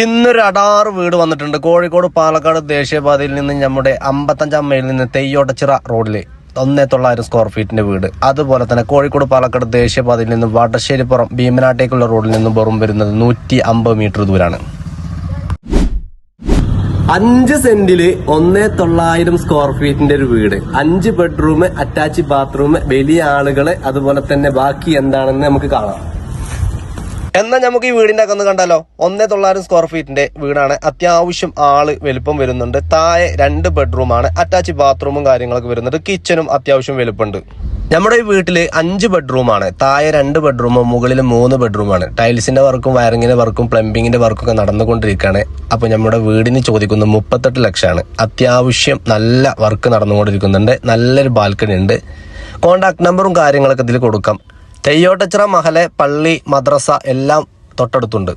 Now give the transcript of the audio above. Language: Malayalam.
ഇന്നൊരു അടാറ് വീട് വന്നിട്ടുണ്ട്. കോഴിക്കോട് പാലക്കാട് ദേശീയപാതയിൽ നിന്ന് നമ്മുടെ അമ്പത്തഞ്ചാം മൈലിൽ നിന്ന് തെയ്യോട്ടച്ചിറ റോഡിലെ ഒന്നേ തൊള്ളായിരം സ്ക്വയർ ഫീറ്റിന്റെ വീട്. അതുപോലെ തന്നെ കോഴിക്കോട് പാലക്കാട് ദേശീയപാതയിൽ നിന്ന് വടശ്ശേരിപ്പുറം ഭീമനാട്ടേക്കുള്ള റോഡിൽ നിന്ന് പുറം വരുന്നത് നൂറ്റി അമ്പത് മീറ്റർ ദൂരാണ്. അഞ്ച് സെന്റിൽ ഒന്നേ തൊള്ളായിരം സ്ക്വയർ ഫീറ്റിന്റെ ഒരു വീട്. അഞ്ച് ബെഡ്റൂം അറ്റാച്ച് ബാത്റൂം വലിയ ആളുകൾ അതുപോലെ തന്നെ ബാക്കി എന്താണെന്ന് നമുക്ക് കാണാം. എന്നാൽ നമുക്ക് ഈ വീടിന്റെ അകന്ന് കണ്ടാലോ? ഒന്നേ തൊള്ളായിരം സ്ക്വയർ ഫീറ്റിന്റെ വീടാണ്. അത്യാവശ്യം ആൾ വലുപ്പം വരുന്നുണ്ട്. താഴെ രണ്ട് ബെഡ്റൂമാണ് അറ്റാച്ച് ബാത്റൂമും കാര്യങ്ങളൊക്കെ വരുന്നുണ്ട്. കിച്ചണും അത്യാവശ്യം വലുപ്പമുണ്ട്. നമ്മുടെ ഈ വീട്ടിൽ അഞ്ച് ബെഡ്റൂമാണ് താഴെ രണ്ട് ബെഡ്റൂമും മുകളിൽ മൂന്ന് ബെഡ്റൂമാണ് ടൈൽസിന്റെ വർക്കും വയറിങ്ങിന്റെ വർക്കും പ്ലംബിങ്ങിന്റെ വർക്കും ഒക്കെ നടന്നുകൊണ്ടിരിക്കുകയാണ്. അപ്പൊ നമ്മുടെ വീടിന് ചോദിക്കുന്നത് മുപ്പത്തെട്ട് ലക്ഷമാണ്. അത്യാവശ്യം നല്ല വർക്ക് നടന്നുകൊണ്ടിരിക്കുന്നുണ്ട്. നല്ലൊരു ബാൽക്കണി ഉണ്ട്. കോണ്ടാക്ട് നമ്പറും കാര്യങ്ങളൊക്കെ ഇതിൽ കൊടുക്കാം. തെയ്യോട്ടച്ചിറ മഹലെ പള്ളി മദ്രസ എല്ലാം തൊട്ടടുത്തുണ്ട്.